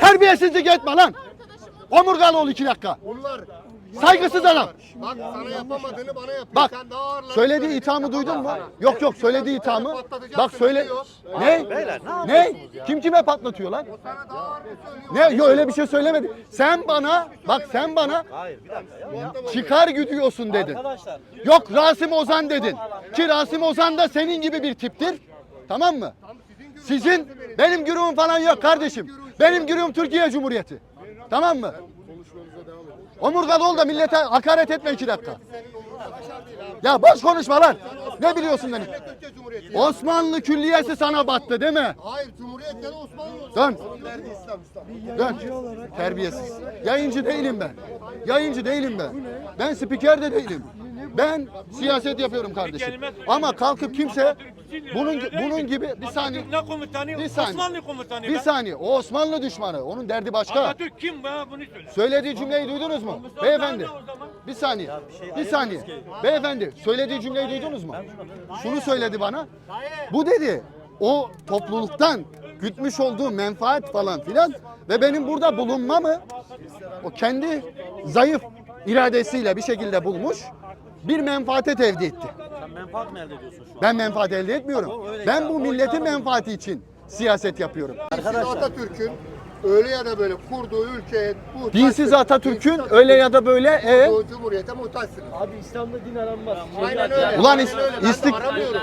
Terbiyesizlik etme lan. Omurgalı ol iki dakika. Bunlar Saygısız adam. Bak sana yapamadığını bana yapıyor. Bak Sen daha ağırlarını söylediği söyle. ithamı duydun mu? Yok yok söylediği ithamı. Bak söyle. Ne? Ne? Kim kime patlatıyor lan? Sana daha ağırını söylüyor. Ne? Yok öyle bir şey söylemedi. Sen bana bak sen bana çıkar güdüyorsun dedin. Yok Rasim Ozan dedin. Ki Rasim Ozan da senin gibi bir tiptir. Tamam mı? Sizin benim güruhum falan yok kardeşim. Benim güruhum Türkiye Cumhuriyeti. Tamam mı? Omurgalı ol da millete hakaret etme iki dakika. Ya boş konuşma lan. Ne biliyorsun beni? Osmanlı külliyesi sana battı değil mi? Hayır Cumhuriyet ya da Osmanlı. Dön. Dön. Terbiyesiz. Yayıncı değilim ben. Yayıncı değilim ben. Ben spiker de değilim. Ben siyaset yapıyorum kardeşim. Ama kalkıp kimse bunun bunun gibi bir saniye Ne komutanı? bir saniye Osmanlı komutanı. bir be. saniye o Osmanlı düşmanı onun derdi başka. Atatürk kim be bunu söyle. Söylediği cümleyi duydunuz mu? Beyefendi. Bir saniye. Bir saniye. Beyefendi söylediği cümleyi duydunuz mu? Şunu söyledi bana. Bu dedi o topluluktan gütmüş olduğu menfaat falan filan ve benim burada bulunmamı o kendi zayıf iradesiyle bir şekilde bulmuş bir menfaate tevdi etti. Menfaat mı elde ediyorsun şu an? Ben menfaat elde etmiyorum. Ben bu milletin menfaati için siyaset yapıyorum. Dinsiz Atatürk'ün öyle ya da böyle kurduğu ülkeye muhtaç. Dinsiz Atatürk'ün öyle ya da böyle e, Cumhuriyete muhtaçsınız. Abi İslam'da din aranmaz. Aynen öyle. Ulan Aynen is- öyle. Ben de istik- aramıyorum.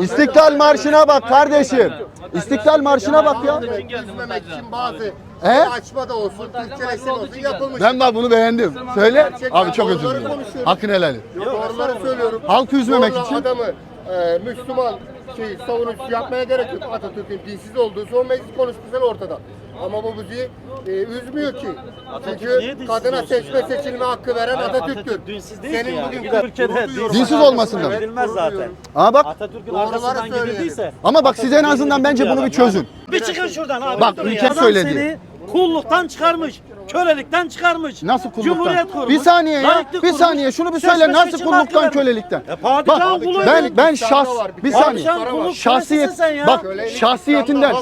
İstiklal Marşı'na bak kardeşim. İstiklal Marşı'na bak ya. Üzmemek için bazı He? açma da olsun, Türkçeleştirme olsun yapılmış. Ben bak bunu beğendim. Söyle. Abi çok özür dilerim. konuşuyorum. Hakkını helal et. Doğruları söylüyorum. Halkı üzmemek Zorla için. adamı e, Müslüman şey savunucusu yapmaya gerek yok. Atatürk'ün dinsiz olduğu son meclis konuşması ortada. Ama bu bizi e, üzmüyor ki. Atatürk Çünkü dinsiz kadına olsun seçme ya? seçilme hakkı veren Hayır, Atatürk'tür. Atatürk dinsiz değil Senin ki yani. bugün Bir ülkede Dinsiz Dinsiz olmasın da. Verilmez zaten. Ama bak Atatürk'ün Doğruları arkasından söyleyelim. gidildiyse. ama bak siz en azından bence bunu bir çözün. Bir çıkın şuradan abi. Bak, Durun ülke ya. Adam söyledi. seni kulluktan çıkarmış. Kölelikten çıkarmış. Nasıl kulluktan? Cumhuriyet kurmuş. Bir saniye ya. Bir kurmuş. saniye şunu bir söyle. Nasıl kulluktan kölelikten? E, padişahın Bak kulu ben ben şahs bir saniye. Şahsiyet bak şahsiyetinden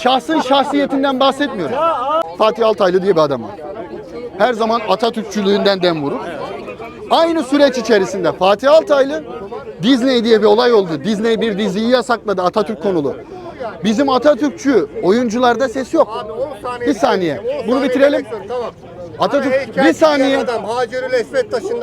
şahsın şahsiyetinden bahsetmiyorum. Fatih Altaylı diye bir adam var. Her zaman Atatürkçülüğünden dem vurur. Aynı süreç içerisinde Fatih Altaylı Disney diye bir olay oldu. Disney bir diziyi yasakladı Atatürk konulu. Bizim Atatürkçü oyuncularda ses yok. Abi 10 saniye. Bir saniye. 10 Bunu bitirelim. Tamam. Atatürk- bir saniye.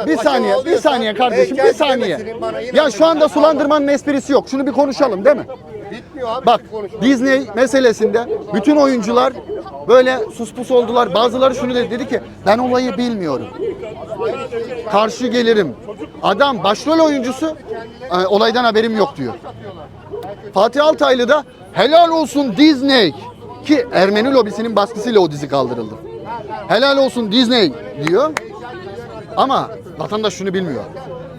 Bir saniye, bir saniye kardeşim, bir saniye. Ya şu anda sulandırmanın esprisi yok. Şunu bir konuşalım değil mi? Bitmiyor abi. Bak. Disney meselesinde bütün oyuncular böyle suspus oldular. Bazıları şunu dedi, dedi ki ben olayı bilmiyorum. Karşı gelirim. Adam başrol oyuncusu e, olaydan haberim yok diyor. Fatih Altaylı da helal olsun Disney ki Ermeni lobisinin baskısıyla o dizi kaldırıldı. Helal olsun Disney diyor. Ama vatandaş şunu bilmiyor.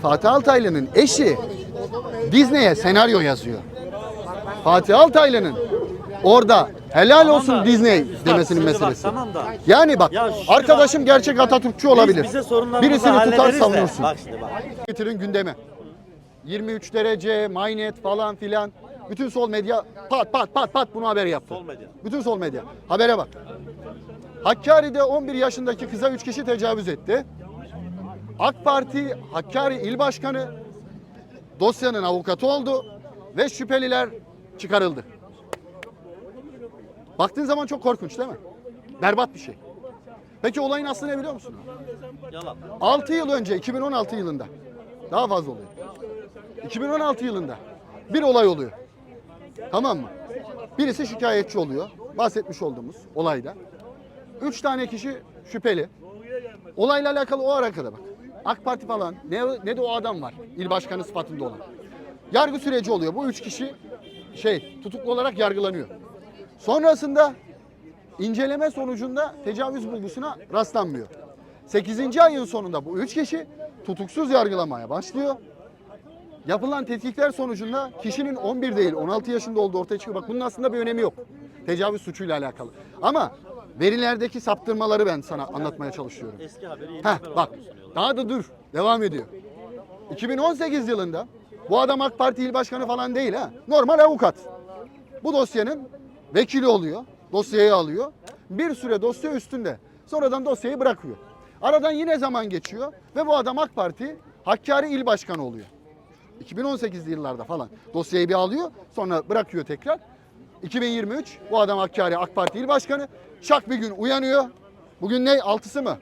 Fatih Altaylı'nın eşi Disney'e senaryo yazıyor. Fatih Altaylı'nın orada helal olsun Disney demesinin şimdi bak, meselesi. tamam da. Yani bak Ya arkadaşım gerçek Atatürkçü olabilir. Biz Birisini tutar savunursun. Bak şimdi bak. Getirin gündeme. 23 derece, Mynet falan filan. Bütün sol medya pat pat pat pat bunu haber yaptı. Sol medya. Bütün sol medya. Habere bak. Hakkari'de 11 yaşındaki kıza 3 kişi tecavüz etti. AK Parti Hakkari İl Başkanı dosyanın avukatı oldu ve şüpheliler çıkarıldı. Baktığın zaman çok korkunç değil mi? Berbat bir şey. Peki olayın aslı ne biliyor musun? Yalan. 6 yıl önce 2016 yılında daha fazla oluyor. 2016 yılında bir olay oluyor. Tamam mı? Birisi şikayetçi oluyor. Bahsetmiş olduğumuz olayda. Üç tane kişi şüpheli. Olayla alakalı o ara kadar bak. AK Parti falan ne, ne de o adam var. İl başkanı sıfatında olan. Yargı süreci oluyor. Bu üç kişi şey tutuklu olarak yargılanıyor. Sonrasında inceleme sonucunda tecavüz bulgusuna rastlanmıyor. 8. ayın sonunda bu üç kişi tutuksuz yargılamaya başlıyor. Yapılan tetkikler sonucunda kişinin 11 değil 16 yaşında olduğu ortaya çıkıyor. Bak bunun aslında bir önemi yok. Tecavüz suçuyla alakalı. Ama verilerdeki saptırmaları ben sana anlatmaya çalışıyorum. Eski haberi yeni Heh, haber bak daha da dur. Devam ediyor. 2018 yılında bu adam AK Parti il başkanı falan değil ha. Normal avukat. Bu dosyanın vekili oluyor. Dosyayı alıyor. Bir süre dosya üstünde. Sonradan dosyayı bırakıyor. Aradan yine zaman geçiyor ve bu adam AK Parti Hakkari İl Başkanı oluyor. 2018'li yıllarda falan dosyayı bir alıyor sonra bırakıyor tekrar. 2023 bu adam Hakkari AK Parti İl Başkanı. Şak bir gün uyanıyor. Bugün ne? 6'sı mı?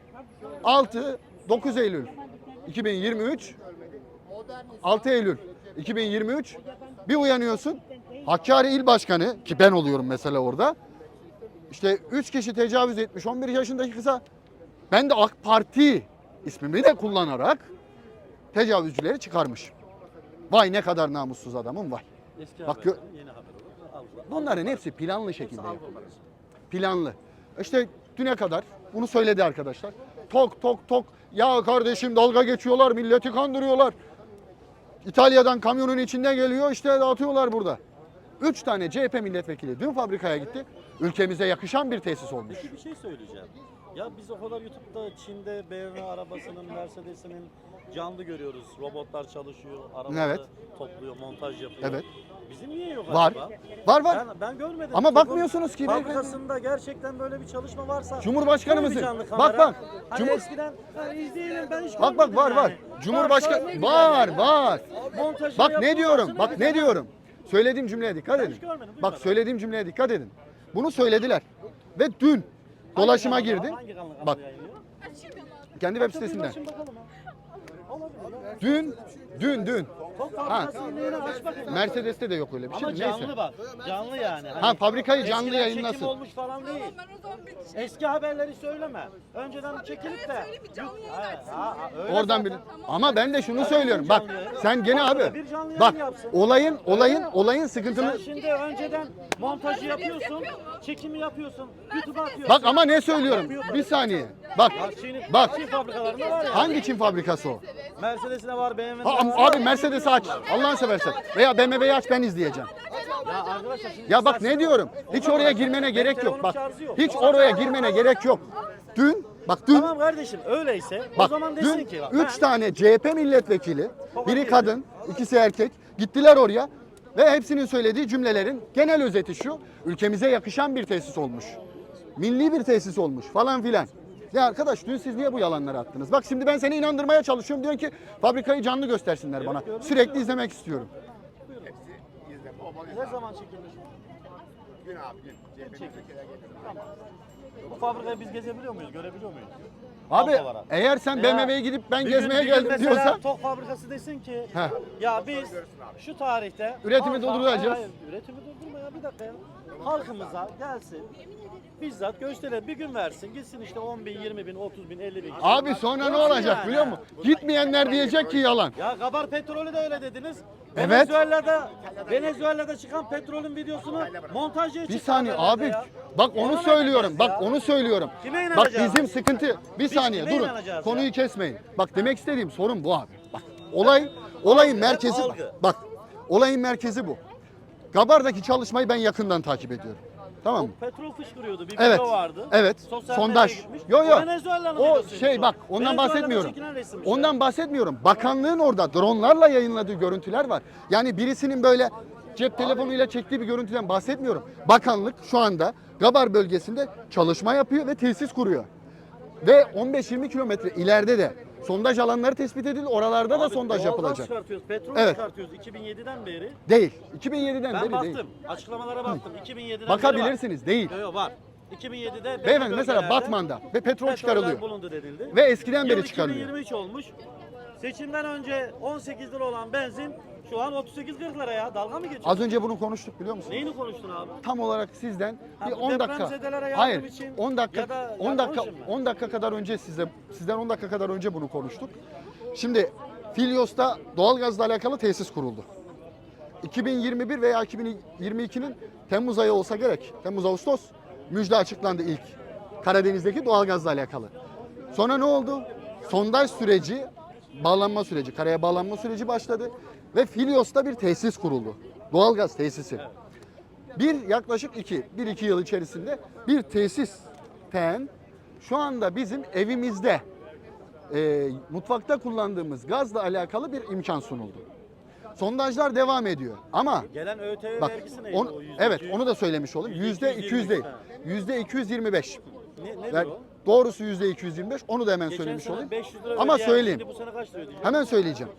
6, 9 Eylül 2023 6 Eylül 2023 bir uyanıyorsun. Hakkari İl Başkanı ki ben oluyorum mesela orada. İşte 3 kişi tecavüz etmiş 11 yaşındaki kıza. Ben de AK Parti ismimi de kullanarak tecavüzcüleri çıkarmış. Vay ne kadar namussuz adamım vay. Eski Bak haberler, gö- yeni haber olur. Al. Bunların hepsi planlı şekilde yapılıyor. algı Planlı. İşte düne kadar bunu söyledi arkadaşlar. Tok tok tok. Ya kardeşim dalga geçiyorlar, milleti kandırıyorlar. İtalya'dan kamyonun içinde geliyor işte dağıtıyorlar burada. Üç tane CHP milletvekili dün fabrikaya gitti. Ülkemize yakışan bir tesis olmuş. Peki bir şey söyleyeceğim. Ya biz o kadar YouTube'da Çin'de BMW arabasının, Mercedes'inin canlı görüyoruz. Robotlar çalışıyor, arabaları Evet. topluyor, montaj yapıyor. Evet. Bizim niye yok Var. acaba? Var var. Ben, ben görmedim. Ama Topun bakmıyorsunuz ki beyefendi. Fabrikasında gerçekten böyle bir çalışma varsa. Cumhurbaşkanı koy bir canlı Bak kamera. bak. Hani Cumhur- eskiden hani izleyelim ben hiç Bak bak görmedim var var. yani. Cumhurbaşkanı Var, var var. var. Montajını Bak ne diyorum? Bak ne diyorum? Söylediğim cümleye dikkat Ben edin. Bak söylediğim cümleye dikkat edin. Bunu söylediler. Ve dün dolaşıma girdi. Hangi Bak yayınlıyor? kendi web Açın bir sitesinden. açın bakalım ha. Olabilir ya. Dün dün dün. Bakayım. Mercedes'te de yok öyle bir şey. Ama Neyse. canlı bak. Canlı yani. Hani Ha, fabrikayı canlı eskiden yayınlasın. Çekim olmuş falan değil. Ben o zaman bir şey Eski haberleri söyleme. Önceden çekilip de. söyle, bir canlı yayın Ha, açsın. ha, ha, öyle Oradan zaten. bir ama ben de şunu söylüyorum. Bak sen gene abi. Bak olayın olayın olayın Sen sıkıntını şimdi önceden montajı yapıyorsun, çekimi yapıyorsun, YouTube'a atıyorsun. Bak ama ne söylüyorum? Bir saniye. Bak. Bak Bak. Çin fabrikalarında var ya. Hangi Çin fabrikası o? Mercedes'ine var, BMW'de Ha, var. abi Mercedes'i aç. Allah'ını seversen. Veya BMW'yi aç ben izleyeceğim. Ya arkadaşlar şimdi Ya bak ne diyorum? Hiç oraya girmene gerek yok. Bak hiç oraya girmene gerek yok. Dün bak dün Tamam kardeşim öyleyse o bak zaman desin dün ki bak, 3 ben- tane CHP milletvekili, biri kadın, ikisi erkek gittiler oraya ve hepsinin söylediği cümlelerin genel özeti şu. Ülkemize yakışan bir tesis olmuş. Milli bir tesis olmuş falan filan. Ya arkadaş dün siz niye bu yalanları attınız? Bak şimdi ben seni inandırmaya çalışıyorum. Diyorsun ki fabrikayı canlı göstersinler bana. Sürekli istiyorum. izlemek istiyorum. Ne zaman çekilmiş? Gün abi gün. CHP'nin Bu fabrikayı biz gezebiliyor muyuz, görebiliyor muyuz? Abi Halk olarak. eğer sen Ya, BMW'ye gidip ben bir gün- gezmeye bir gün geldim mesela diyorsan Tok fabrikası desin ki Heh. ya biz şu tarihte Üretimi halka- durduracağız. Hayır, hayır, üretimi durdurma ya bir dakika ya. Halkımıza gelsin bizzat gösterelim bir gün versin gitsin işte 10 bin 20 bin 30 bin 50 bin. Abi sonra ne olacak biliyor musun? Gitmeyenler diyecek ki yalan. Ya Kabar petrolü de öyle dediniz. Evet. Venezuela'da Venezuela'da çıkan petrolün videosunu montajcıya Bir saniye abi bak Ona onu mı söylüyorum. inanacağız Bak ya? onu söylüyorum. Kime Bak inanacağız? bizim sıkıntı bir saniye kime durun. inanacağız Konuyu ya? kesmeyin. Bak demek istediğim sorun bu abi. Bak olay olayın Algı, merkezi algı. bak. Olayın merkezi bu. Gabar'daki çalışmayı ben yakından takip ediyorum. Tamam mı? Petrol fışkırıyordu. Bir Evet. video vardı. Evet. Sosyal Sondaj. medyaya gitmiş. Yo yo. Venezuela'nın O şey bak ondan bahsetmiyorum. Ondan ya. bahsetmiyorum. Bakanlığın orada dronlarla yayınladığı görüntüler var. Yani birisinin böyle cep telefonuyla çektiği bir görüntüden bahsetmiyorum. Bakanlık şu anda Gabar bölgesinde çalışma yapıyor ve tesis kuruyor. Ve 15-20 kilometre ileride de sondaj alanları tespit edildi. Oralarda da Abi, sondaj doğalgaz yapılacak. çıkartıyoruz, petrol Evet. çıkartıyoruz 2007'den beri. Değil. 2007'den Ben beri baktım. değil. Açıklamalara baktım. 2007'den Bakabilirsiniz. Değil. beri. Yok yok var. 2007'de belli Beyefendi mesela bölgelerde Batman'da ve petrol petroller çıkarılıyor. bulundu denildi. Ve eskiden beri Yıl çıkarılıyor. 2023 olmuş. Seçimden önce 18 lira olan benzin şu an 38-40 lira ya. Dalga mı geçiyorsun? Az önce bunu konuştuk biliyor musun? Neyini konuştun abi? tam olarak sizden Ha, bir bu 10 dakika. depremzedelere yardım Hayır. için 10 dakika ya da 10 dakika yardım için mi? 10 dakika kadar önce size sizden 10 dakika kadar önce bunu konuştuk. Şimdi Filyos'ta doğalgazla alakalı tesis kuruldu. 2021 veya 2022'nin Temmuz ayı olsa gerek. Temmuz Ağustos müjde açıklandı ilk. Karadeniz'deki doğalgazla alakalı. Sonra ne oldu? Sondaj süreci, bağlanma süreci, karaya bağlanma süreci başladı ve Filyos'ta bir tesis kuruldu. Doğalgaz tesisi. Bir yaklaşık iki, bir iki yıl içerisinde bir tesis ten şu anda bizim evimizde e, mutfakta kullandığımız gazla alakalı bir imkan sunuldu. Sondajlar devam ediyor. Ama Gelen ÖTV bak vergisi neydi on, o yüzde evet iki? onu da söylemiş olayım. Yüzde Yüzde 200 değil. ha. Yüzde 225. Ne, nedir o? doğrusu yüzde 225. Onu da hemen Geçen söylemiş sene olayım. 500 lira Ama ödeyen söyleyeyim. Şimdi bu sene kaç lira ödeyecek? Hemen söyleyeceğim.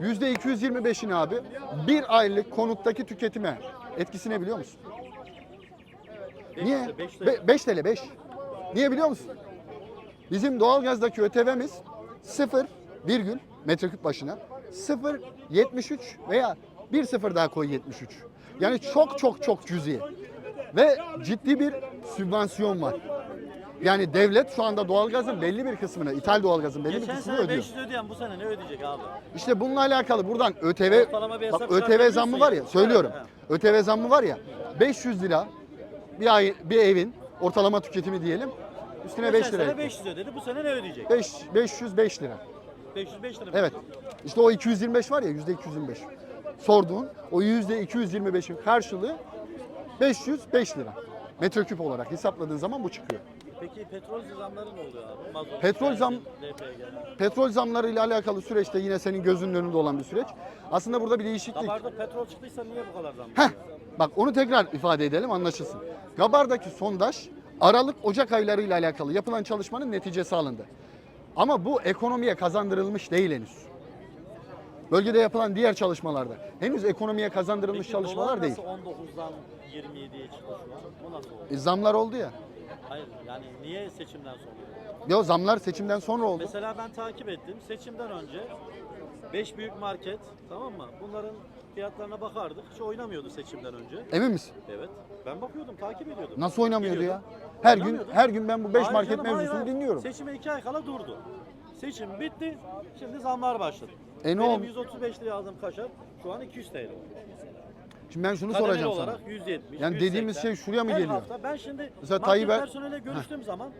Yüzde 225'ini abi bir aylık konuttaki tüketime etkisine biliyor musun? Beş Niye? lira, beş lira. Be- 5 TL 5. Niye biliyor musun? Bizim doğalgazdaki ÖTV'miz 0 virgül metreküp başına 0 73 veya bir sıfır daha koy 73. Yani çok çok çok cüzi. Ve ciddi bir sübvansiyon var. Yani devlet şu anda doğalgazın belli bir kısmını, ithal doğalgazın belli bir Geçen kısmını sene ödüyor. 500 ödeyen bu sene ne ödeyecek abi? İşte bununla alakalı buradan ÖTV Ortalama bir bak ÖTV çıkartabiliyorsun zammı var ya yani. söylüyorum. Evet, ÖTV zammı var ya 500 lira bir ay bir evin ortalama tüketimi diyelim üstüne Geçen 5 lira. sene ekle. 500 ödedi bu sene ne ödeyecek? 5 505 lira. 505 lira mı? Evet. İşte o 225 var ya yüzde 225. Sorduğun o yüzde 225'in karşılığı 505 lira. Metreküp olarak hesapladığın zaman bu çıkıyor. Peki petrol zamları ne oluyor abi? Mazot, Petrol zam-. Petrol zamları ile alakalı süreçte yine senin gözünün önünde olan bir süreç. Aslında burada bir değişiklik. Kabarda petrol çıktıysa niye bu kadar zam? Heh, bak onu tekrar ifade edelim anlaşılsın. Gabar'daki sondaj Aralık Ocak aylarıyla alakalı yapılan çalışmanın neticesi alındı. Ama bu ekonomiye kazandırılmış değil henüz. Bölgede yapılan diğer çalışmalarda henüz ekonomiye kazandırılmış Peki çalışmalar dolar değil. nasıl 19'dan 27'ye çıktı şu an? O nasıl oldu? E, zamlar oldu ya. Hayır yani niye seçimden sonra? Ya zamlar seçimden sonra oldu. Mesela ben takip ettim. Seçimden önce 5 büyük market tamam mı? Bunların fiyatlarına bakardık. Hiç oynamıyordu seçimden önce. Emin misin? Evet. Ben bakıyordum, takip ediyordum. Nasıl oynamıyordu ya? Her gün Oynamıyordu. her gün ben bu 5 Hayır market canım, hayır, mevzusunu hayır. dinliyorum. Seçime 2 ay kala durdu. Seçim bitti. Şimdi zamlar başladı. E ne Benim oldu? 135 liraya aldığım kaşar şu an 200 TL. Şimdi ben şunu Kademeli soracağım sana. olarak 170. Yani dediğimiz 180. şey şuraya mı Her geliyor? hafta ben şimdi Mesela Tayyip Er- personele görüştüğüm zaman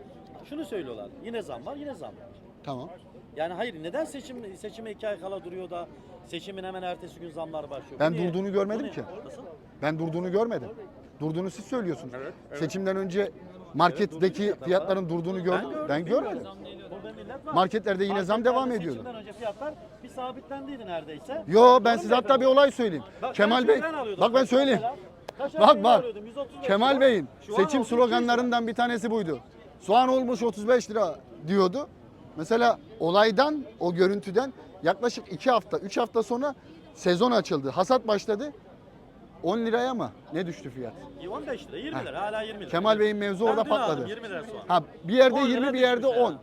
şunu söylüyorlar. Yine zam var, yine zam var. Tamam. Yani hayır neden seçim seçime iki ay kala duruyor da seçimin hemen ertesi gün zamlar başlıyor? Ben niye? durduğunu görmedim Bu ki. Nasıl? Ben durduğunu görmedim. Durduğunu siz söylüyorsunuz. Evet, evet. Seçimden önce marketteki fiyatların durduğunu gördüm. Ben, görmedim. Marketlerde yine zam devam ediyordu. Seçimden önce fiyatlar bir sabitlendiydi neredeyse. Yo ben size hatta bir olay söyleyeyim. Bak, Kemal Bey, bak ben söyleyeyim. Bak bak. alıyordum, 135 Kemal. Bey'in seçim oldu 200 lira. sloganlarından bir tanesi buydu. Soğan olmuş 35 lira diyordu. Mesela olaydan, o görüntüden yaklaşık 2 hafta, 3 hafta sonra sezon açıldı. Hasat başladı. 10 liraya mı? Ne düştü fiyat? 15 lira, 20 lira, hala 20 lira. Kemal Bey'in mevzu Ben orada patladı. aldım 20 lira soğan. Ha bir yerde 10 lira 20 bir yerde düşmüş 10. yani.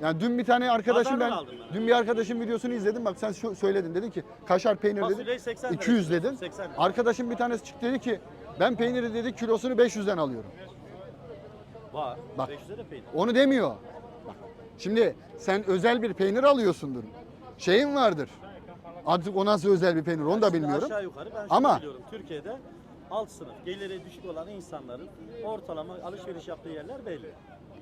Yani dün bir tane arkadaşım ben aldım ben. dün bir arkadaşın videosunu izledim. Bak sen şu- söyledin dedin ki kaşar peynir Fasulyeyi dedin. 80 lira 200 istiyorsun, dedin. 80 lira. Arkadaşım bir tanesi çıktı dedi ki ben peyniri dedi kilosunu 500'den alıyorum. Var. Bak. 500 lira peynir. Onu demiyor. Bak. Şimdi sen özel bir peynir alıyorsundur. Şeyin vardır. Artık o nasıl özel bir peynir onu da Şimdi bilmiyorum. Aşağı yukarı ben şunu Ama- biliyorum. Türkiye'de alt sınıf, geliri düşük olan insanların ortalama alışveriş yaptığı yerler belli.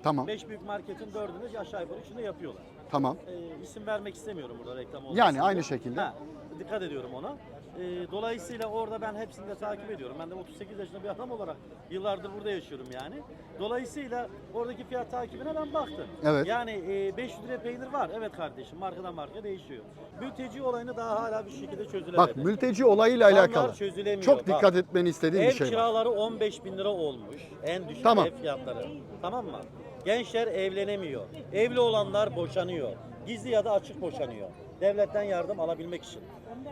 Tamam. 5 büyük marketin dördünü aşağı yukarı içinde yapıyorlar. Tamam. Ee, isim vermek istemiyorum burada reklam olmasın. Yani diye. aynı şekilde. Ha, dikkat ediyorum ona. Ee, dolayısıyla orada ben hepsini de takip ediyorum. Ben de 38 yaşında bir adam olarak yıllardır burada yaşıyorum yani. Dolayısıyla oradaki fiyat takibine ben baktım. Evet. Yani e, 500 lira peynir var. Evet kardeşim markadan marka değişiyor. Mülteci olayını daha hala bir şekilde çözülemedi. Bak mülteci olayıyla Zamlar alakalı. çözülemiyor. Çok Bak. dikkat etmeni istediğim Ev bir şey var. kiraları 15 bin lira olmuş. En düşük Tamam. ev fiyatları. Tamam mı? Gençler evlenemiyor. Evli olanlar boşanıyor. Gizli ya da açık boşanıyor. Devletten yardım alabilmek için.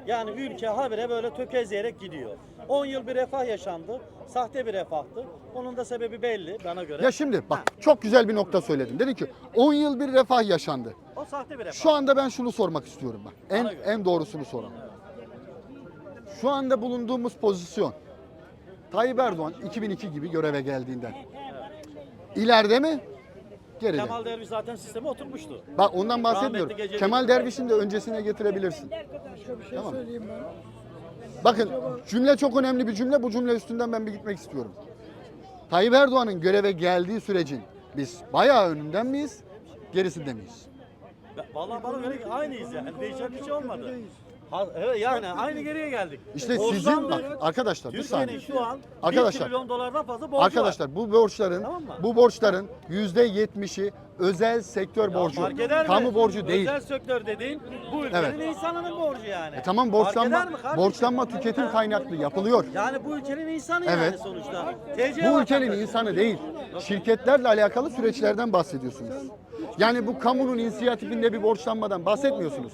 Yani ülke habire böyle tökezleyerek gidiyor. 10 yıl bir refah yaşandı. Sahte bir refahtı. Onun da sebebi belli bana göre. Ya şimdi bak çok güzel bir nokta söyledin. Dedin ki 10 yıl bir refah yaşandı. o sahte bir refah. Şu anda ben şunu sormak istiyorum bak. En en doğrusunu soralım. Şu anda bulunduğumuz pozisyon Tayyip Erdoğan 2002 gibi göreve geldiğinden. İleride mi? Geride. Kemal Derviş zaten sisteme oturmuştu. Bak ondan bahsetmiyorum. Rahmetli Geceli- Kemal Derviş'in de öncesine getirebilirsin. Tamam. Bakın cümle çok önemli bir cümle. Bu cümle üstünden ben bir gitmek istiyorum. Tayyip Erdoğan'ın göreve geldiği sürecin biz bayağı önünden miyiz? Gerisinde miyiz? Vallahi bana göre aynıyız yani. Değişen bir şey olmadı. Ha, evet yani aynı geriye geldik. İşte sizin Borçlandık. bak arkadaşlar bir Türkiye'nin saniye. şu an Arkadaşlar. 1 trilyon dolardan fazla borcu var. Arkadaşlar bu borçların Tamam mı? bu borçların yüzde yetmişi özel sektör Ya borcu. fark eder mi? Kamu borcu değil. Özel sektör dediğin bu ülkenin insanının borcu yani. E tamam Fark borçlanma eder mi kardeşim? borçlanma tüketim kaynaklı yapılıyor. Yani bu ülkenin insanı Evet. yani sonuçta. TC Bu ülkenin vatandaşı. insanı değil. Şirketlerle alakalı süreçlerden bahsediyorsunuz. Yani bu kamunun inisiyatifinde bir borçlanmadan bahsetmiyorsunuz.